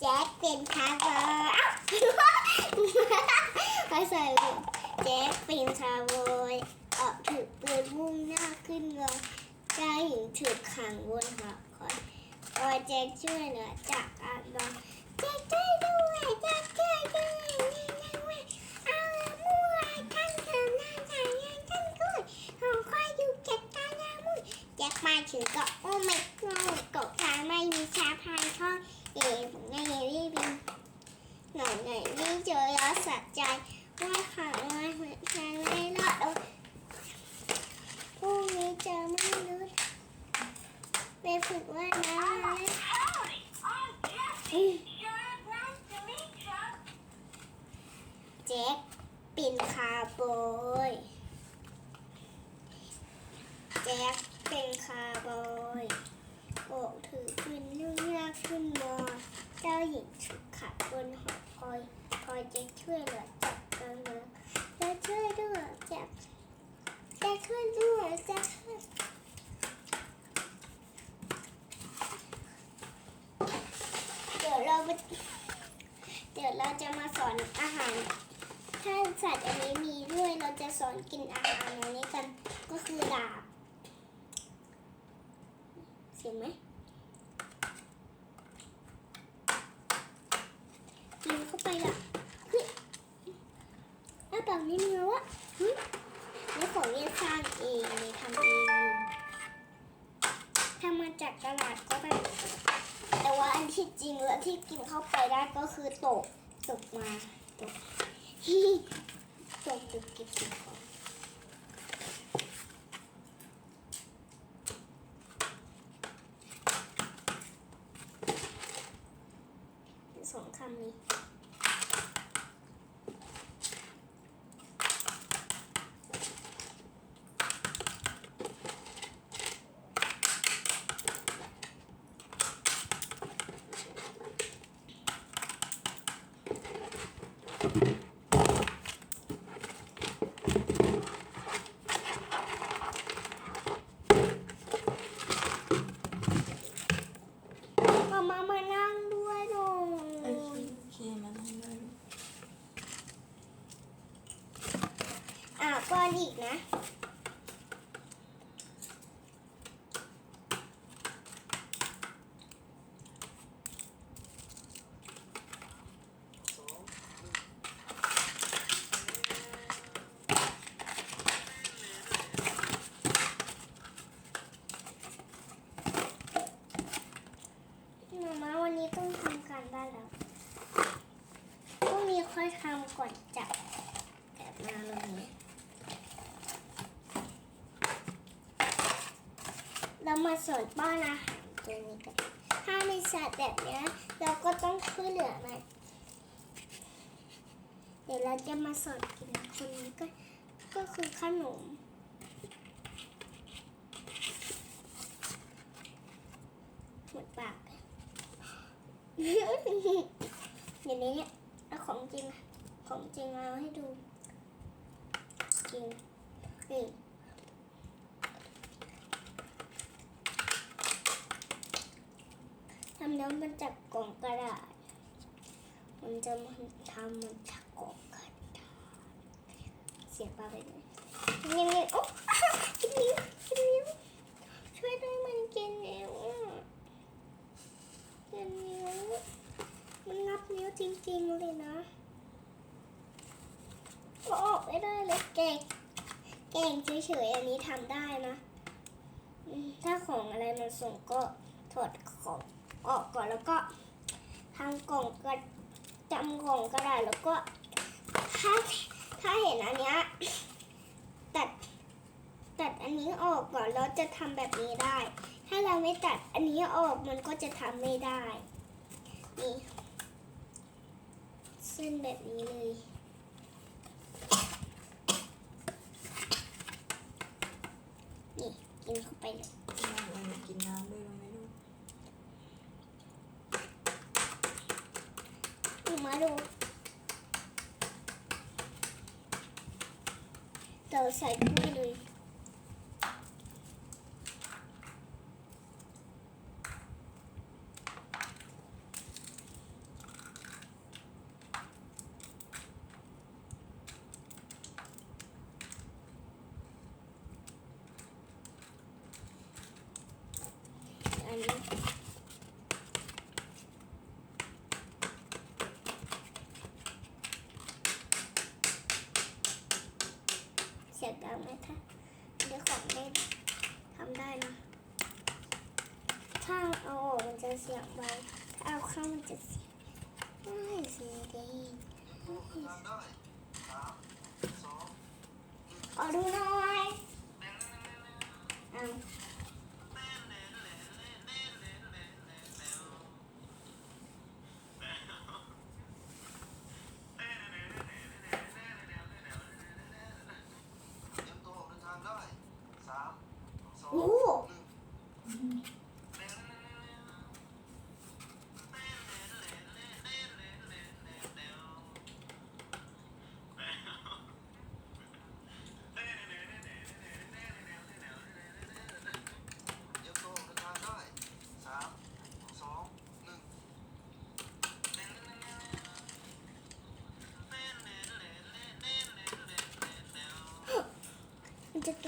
แจ็คเป็นคาร์บอยเขาใส่หัวแจ็คเป็นคาร์บอยออกถือปืนมุ่งหน้าขึ้นเรือเจ้าหญิงถูกขังบนหอคอยคอยแจ็คช่วยเหลือจากการรองแจ็คช่วยด้วยแจ็คช่วยด้วยนี่นะเว้ยเอาละมั่วท่านเธอหน้าจ่ายงท่านด้วยหอคอยอยู่เก็บตายามุ่ยแจ็คมาถึงก็โอ้ไม่กลัวเกาะกลางไม่มีชาพายทอเอ๋ผมไงรีบหน่อยหน่อยนี่เจอแล้วสัใจว่าขาว่าหัวใจไม่รอดเอาพรุ่งนี้เจอไม่รู้ไปฝึกว่า น้ำมาเลยอืมแจ็คปินคาร์บอยแจ็คเป็นคาร์บอยโอกถือปืนยุ่งยากขึ้นมอ เจ้าหญิงขัดบนหอคอย คอยจะช่วยเหลือจับกันมาจะช่วยด้วยจับจะช่วยด้วยจะช่วยเดี๋ยวเราไปเดี๋ยวเราจะมาสอนอาหาร ถ้า สัตว์อันนี้มีด้วยเราจะสอนกินอาหารอันนี้กันก็คือดาบ เสียงไหมกินเข้าไปละเฮ้ยแล้วแบบนี้มีวะเฮ้ยนี่ของเนี่ยสร้างเองเลยทำเองทำมาจากตลาดก็ได้แต่ว่าอันที่จริงแล้วที่กินเข้าไปได้ก็คือตกตกมาตก ฮิตกตกเก็บสิ่งของสองคำนี้ มามามานั่งด้วยหนู โอเคโอเคมาทำเลย อะ ก้อนอีกนะ มามาวันนี้ต้องทำการบ้านแล้วพรุ่งนี้ค่อยทำก่อนจับมาเลยเนี่ยเรา มาสอนป้อนอาหารตัวนี้กันถ้ามีสัตว์แบบนี้เราก็ต้องช่วยเหลือมันเดี๋ยวเราจะมาสอนกินคนนี้ก็ก็คือขนมหมดปากอย่างนี้เนี่ยเอาของจริงของจริงเอาให้ดูจริงนี่ ทำแล้วมันจากกล่องกระดาษ มันจะมันทำมันจากกล่องกระดาษ เสียปลาไปเลยนี่นี่โอ้กินนิ้วกินนิ้วช่วยด้วยมันกินนิ้วอะเป็นนิ้ว มันงับนิ้วจริงๆเลยนะก็ออกไม่ได้เลยเก่งเก่งเฉยๆอันนี้ทำได้นะ ถ้าของอะไรมันส่งก็ถอดของ ออกก่อนแล้วก็ทำกล่องกระจำกล่องกระดาษแล้วก็ถ้าถ้าเห็นอันเนี้ยตัดตัดอันนี้ออกก่อนแล้วจะทำแบบนี้ได้ ถ้าเราไม่ตัดอันนี้ออกมันก็จะทำไม่ได้นี่เส้นแบบนี้เลยนี่กินเข้าไปเลยนั่งเลย baru. Tahu saya dulu. Thank you. ขอดูหน่อย มันจะ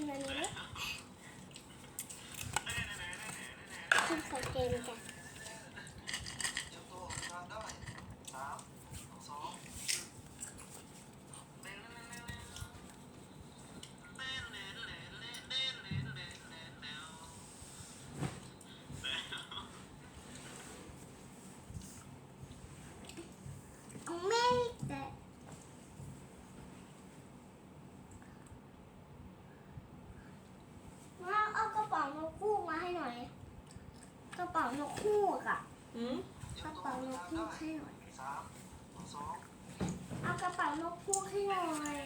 กิ กระเป๋านกคู่ให้หน่อยเอากระเป๋านกคู่ให้หน่อย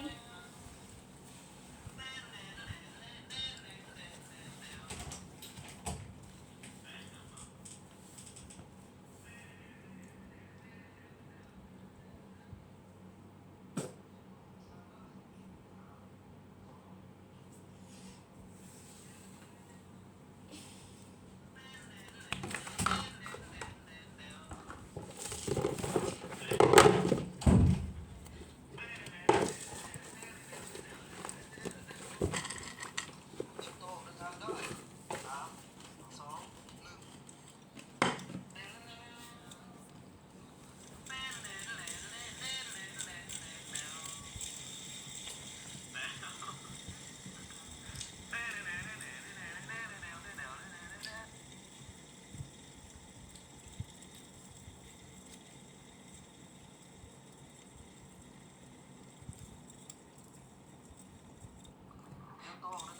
ก